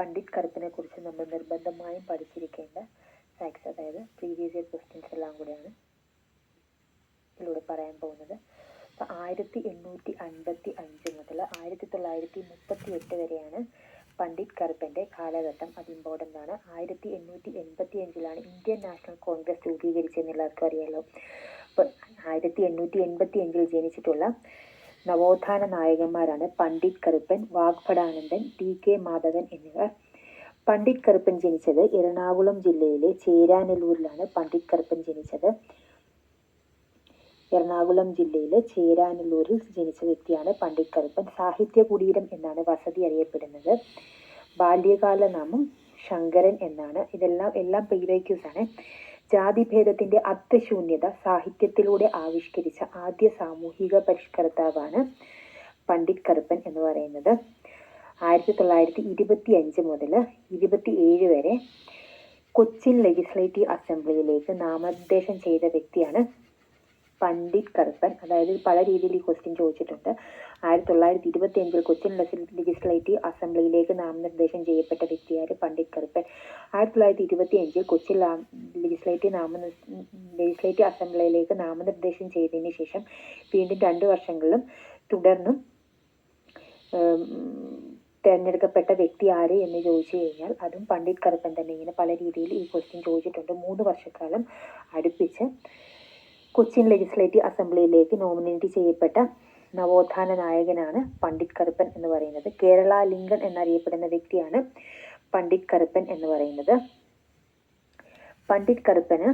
പണ്ഡിറ്റ് കറുപ്പിനെ കുറിച്ച് നമ്മൾ നിർബന്ധമായും പഠിച്ചിരിക്കേണ്ട ഫാക്ട്സ് അതായത് പ്രീവിയസ് ഇയർ ക്വസ്റ്റ്യൻസ് എല്ലാം കൂടെയാണ് ഇതിലൂടെ പറയാൻ പോകുന്നത്. അപ്പോൾ ആയിരത്തി എണ്ണൂറ്റി അൻപത്തി അഞ്ച് മുതൽ ആയിരത്തി തൊള്ളായിരത്തി മുപ്പത്തി എട്ട് വരെയാണ് പണ്ഡിറ്റ് കറുപ്പന്റെ കാലഘട്ടം. അത് ഇമ്പോർട്ടന്റ് ആണ്. ആയിരത്തി എണ്ണൂറ്റി എൺപത്തി അഞ്ചിലാണ് ഇന്ത്യൻ നാഷണൽ കോൺഗ്രസ് രൂപീകരിച്ചതെന്ന് എല്ലാവർക്കും അറിയാലോ അപ്പോൾ ആയിരത്തി എണ്ണൂറ്റി എൺപത്തി അഞ്ചിൽ ജനിച്ചിട്ടുള്ള നവോത്ഥാന നായകന്മാരാണ് പണ്ഡിറ്റ് കറുപ്പൻ വാഗ്ഭടാനന്ദൻ ടി കെ മാധവൻ എന്നിവർ. പണ്ഡിറ്റ് കറുപ്പൻ ജനിച്ചത് എറണാകുളം ജില്ലയിലെ ചേരാനല്ലൂരിലാണ് പണ്ഡിറ്റ് കറുപ്പൻ ജനിച്ചത്. എറണാകുളം ജില്ലയിലെ ചേരാനല്ലൂരിൽ ജനിച്ച വ്യക്തിയാണ് പണ്ഡിറ്റ് കറുപ്പൻ. സാഹിത്യ കുടീരം എന്നാണ് വസതി അറിയപ്പെടുന്നത്. ബാല്യകാല നാമം ശങ്കരൻ എന്നാണ്. ഇതെല്ലാം എല്ലാം പ്രീവൈക്യൂസ് ആണ്. ജാതിഭേദത്തിന്റെ അർത്ഥശൂന്യത സാഹിത്യത്തിലൂടെ ആവിഷ്കരിച്ച ആദ്യ സാമൂഹിക പരിഷ്കർത്താവാണ് പണ്ഡിറ്റ് കറുപ്പൻ എന്ന് പറയുന്നത്. ആയിരത്തി തൊള്ളായിരത്തി ഇരുപത്തി അഞ്ച് മുതൽ ഇരുപത്തി ഏഴ് വരെ കൊച്ചിൻ ലെജിസ്ലേറ്റീവ് അസംബ്ലിയിലേക്ക് നാമനിർദ്ദേശം ചെയ്ത വ്യക്തിയാണ് പണ്ഡിറ്റ് കറുപ്പൻ അതായത് പല രീതിയിൽ ഈ ക്വസ്റ്റ്യൻ ചോദിച്ചിട്ടുണ്ട്. ആയിരത്തി തൊള്ളായിരത്തി ഇരുപത്തി അഞ്ചിൽ കൊച്ചിൻ ലെജിസ്ലേറ്റീവ് അസംബ്ലിയിലേക്ക് നാമനിർദ്ദേശം ചെയ്യപ്പെട്ട വ്യക്തിയായ പണ്ഡിറ്റ് കറുപ്പൻ ആയിരത്തി തൊള്ളായിരത്തി ഇരുപത്തി അഞ്ചിൽ കൊച്ചിൻ ലെജിസ്ലേറ്റീവ് നാമ ലെജിസ്ലേറ്റീവ് അസംബ്ലിയിലേക്ക് നാമനിർദ്ദേശം ചെയ്തതിന് ശേഷം വീണ്ടും രണ്ട് വർഷങ്ങളിലും തുടർന്നും തിരഞ്ഞെടുക്കപ്പെട്ട വ്യക്തി ആര് എന്ന് ചോദിച്ചു കഴിഞ്ഞാൽ അതും പണ്ഡിറ്റ് കറുപ്പൻ തന്നെ ഇങ്ങനെ പല രീതിയിൽ ഈ ക്വസ്റ്റ്യൻ ചോദിച്ചിട്ടുണ്ട്. മൂന്ന് വർഷക്കാലം അടുപ്പിച്ച് കൊച്ചിൻ ലെജിസ്ലേറ്റീവ് അസംബ്ലിയിലേക്ക് നോമിനേറ്റ് ചെയ്യപ്പെട്ട നവോത്ഥാന നായകനാണ് പണ്ഡിറ്റ് കറുപ്പൻ എന്ന് പറയുന്നത്. കേരള ലിങ്കൻ എന്നറിയപ്പെടുന്ന വ്യക്തിയാണ് പണ്ഡിറ്റ് കറുപ്പൻ എന്ന് പറയുന്നത്. പണ്ഡിറ്റ് കറുപ്പന്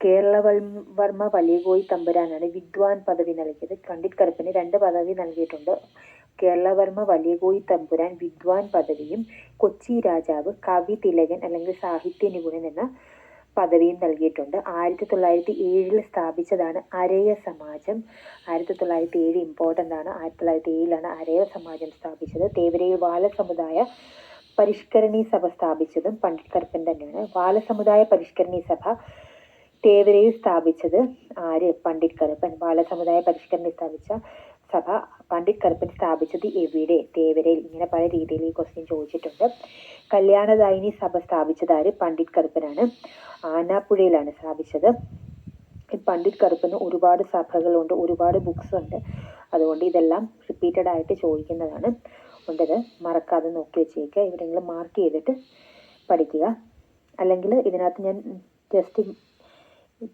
കേരളവർമ്മ വലിയകോയി തമ്പുരാനാണ് വിദ്വാൻ പദവി നൽകിയത്. പണ്ഡിറ്റ് കറുപ്പന് രണ്ട് പദവി നൽകിയിട്ടുണ്ട്. കേരളവർമ്മ വലിയകോയി തമ്പുരാൻ വിദ്വാൻ പദവിയും കൊച്ചി രാജാവ് കവി തിലകൻ അല്ലെങ്കിൽ സാഹിത്യ നിപുണൻ എന്ന പദവിയും നൽകിയിട്ടുണ്ട്. ആയിരത്തി തൊള്ളായിരത്തി ഏഴിൽ സ്ഥാപിച്ചതാണ് അരയ സമാജം. ആയിരത്തി തൊള്ളായിരത്തി ഏഴ് ഇമ്പോർട്ടന്റ് ആണ്. ആയിരത്തി തൊള്ളായിരത്തി ഏഴിലാണ് അരയ സമാജം സ്ഥാപിച്ചത്. തേവരയിൽ ബാലസമുദായ പരിഷ്കരണി സഭ സ്ഥാപിച്ചതും പണ്ഡിറ്റ് കറുപ്പൻ തന്നെയാണ്. ബാലസമുദായ പരിഷ്കരണി സഭ തേവരയിൽ സ്ഥാപിച്ചത് ആര്? പണ്ഡിറ്റ് കറുപ്പൻ ബാലസമുദായ പരിഷ്കരണി സ്ഥാപിച്ച സഭ പണ്ഡിറ്റ് കറുപ്പൻ സ്ഥാപിച്ചത് എവിടെ? തേവരയിൽ. ഇങ്ങനെ പല രീതിയിൽ ഈ ക്വസ്റ്റ്യൻ ചോദിച്ചിട്ടുണ്ട്. കല്യാണദായിനി സഭ സ്ഥാപിച്ചത് ആര്? പണ്ഡിറ്റ് കറുപ്പനാണ് ആനാപ്പുഴയിലാണ് സ്ഥാപിച്ചത്. പണ്ഡിറ്റ് കറുപ്പന് ഒരുപാട് സഭകളുണ്ട് ഒരുപാട് ബുക്സ് ഉണ്ട്. അതുകൊണ്ട് ഇതെല്ലാം റിപ്പീറ്റഡ് ആയിട്ട് ചോദിക്കുന്നതാണ്. ഉണ്ടത് മറക്കാതെ നോക്കി വെച്ചേക്കുക എവിടെയെങ്കിലും മാർക്ക് ചെയ്തിട്ട് പഠിക്കുക. അല്ലെങ്കിൽ ഇതിനകത്ത് ഞാൻ ജസ്റ്റ്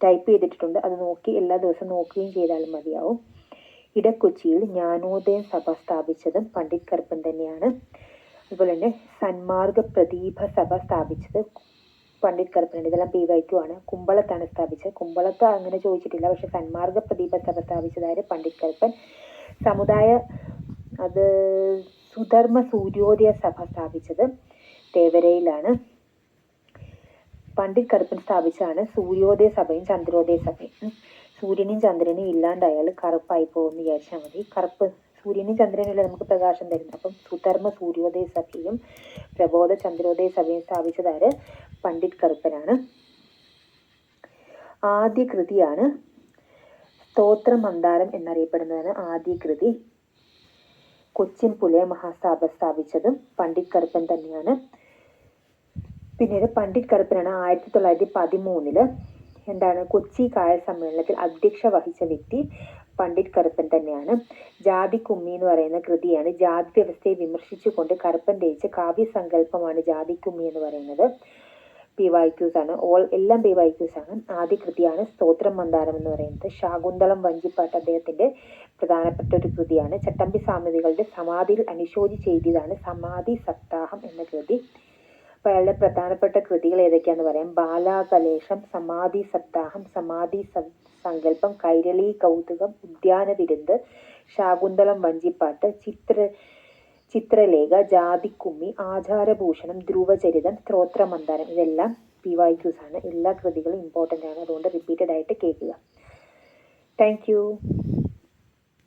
ടൈപ്പ് ചെയ്തിട്ടുണ്ട് അത് നോക്കി എല്ലാ ദിവസവും നോക്കുകയും ചെയ്താലും മതിയാവും. ഇടക്കൊച്ചിയിൽ ജ്ഞാനോദയം സഭ സ്ഥാപിച്ചതും പണ്ഡിറ്റ് കറുപ്പൻ തന്നെയാണ്. അതുപോലെ തന്നെ സന്മാർഗ പ്രദീപ സഭ സ്ഥാപിച്ചത് പണ്ഡിറ്റ് കറുപ്പനുണ്ട് ഇതെല്ലാം പി വൈക്കു ആണ്. കുമ്പളത്താണ് സ്ഥാപിച്ചത്. കുമ്പളത്ത് അങ്ങനെ ചോദിച്ചിട്ടില്ല. പക്ഷെ സന്മാർഗ പ്രദീപ സഭ സ്ഥാപിച്ചതായ പണ്ഡിറ്റ് കറുപ്പൻ സമുദായ അത് സുധർമ്മ സൂര്യോദയ സഭ സ്ഥാപിച്ചത് തേവരയിലാണ്. പണ്ഡിറ്റ് കറുപ്പൻ സ്ഥാപിച്ചാണ് സൂര്യോദയ സഭയും ചന്ദ്രോദയ സഭയും. സൂര്യനും ചന്ദ്രനും ഇല്ലാണ്ടായാൽ കറുപ്പായി പോകുമെന്ന് വിചാരിച്ചാൽ മതി. കറുപ്പ് സൂര്യനും ചന്ദ്രനുമില്ല നമുക്ക് പ്രകാശം തരുന്നത്? അപ്പം സുധർമ്മ സൂര്യോദയ സഭയും പ്രബോധ ചന്ദ്രോദയ സഭയും സ്ഥാപിച്ചതാര്? പണ്ഡിറ്റ് കറുപ്പനാണ്. ആദ്യ കൃതിയാണ് സ്തോത്ര മന്ദാരം എന്നറിയപ്പെടുന്നതാണ് ആദ്യ കൃതി കൊച്ചിൻ പുലയ മഹാസഭ സ്ഥാപിച്ചതും പണ്ഡിറ്റ് കറുപ്പൻ തന്നെയാണ്. പിന്നീട് പണ്ഡിറ്റ് കറുപ്പനാണ് ആയിരത്തി തൊള്ളായിരത്തി പതിമൂന്നിൽ എന്താണ് കൊച്ചി കായൽ സമ്മേളനത്തിൽ അധ്യക്ഷ വഹിച്ച വ്യക്തി പണ്ഡിറ്റ് കറുപ്പൻ തന്നെയാണ്. ജാതി കുമ്മി എന്ന് പറയുന്ന കൃതിയാണ് ജാതി വ്യവസ്ഥയെ വിമർശിച്ചുകൊണ്ട് കറുപ്പൻ രചിച്ച കാവ്യസങ്കല്പമാണ് ജാതി കുമ്മി എന്ന് പറയുന്നത്. പി വൈക്യൂസ് ആണ്. ഓൾ എല്ലാം പി വൈക്യൂസ് ആണ്. ആദ്യ കൃതിയാണ് സ്തോത്രം മന്ദാരം എന്ന് പറയുന്നത്. ശാകുന്തളം വഞ്ചിപ്പാട്ട് അദ്ദേഹത്തിന്റെ പ്രധാനപ്പെട്ട ഒരു കൃതിയാണ്. ചട്ടമ്പി സാമതികളുടെ സമാധിയിൽ അനുശോചി ചെയ്തതാണ് സമാധി സപ്താഹം എന്ന കൃതി. അപ്പോൾ അയാളുടെ പ്രധാനപ്പെട്ട കൃതികൾ ഏതൊക്കെയാന്ന് പറയാം. ബാലാകലേശം സമാധി സപ്താഹം സമാധി സങ്കല്പം കൈരളി കൗതുകം ഉദ്യാന വിരുന്ന് ശാകുന്തളം വഞ്ചിപ്പാട്ട് ചിത്ര ചിത്രലേഖ ജാതിക്കുമ്മി ആചാരഭൂഷണം ധ്രുവചരിതം സ്ത്രോത്രമന്ദാരം ഇതെല്ലാം പി ആണ്. എല്ലാ കൃതികളും ഇമ്പോർട്ടന്റ് ആണ്. അതുകൊണ്ട് റിപ്പീറ്റഡ് ആയിട്ട് കേൾക്കുക. താങ്ക്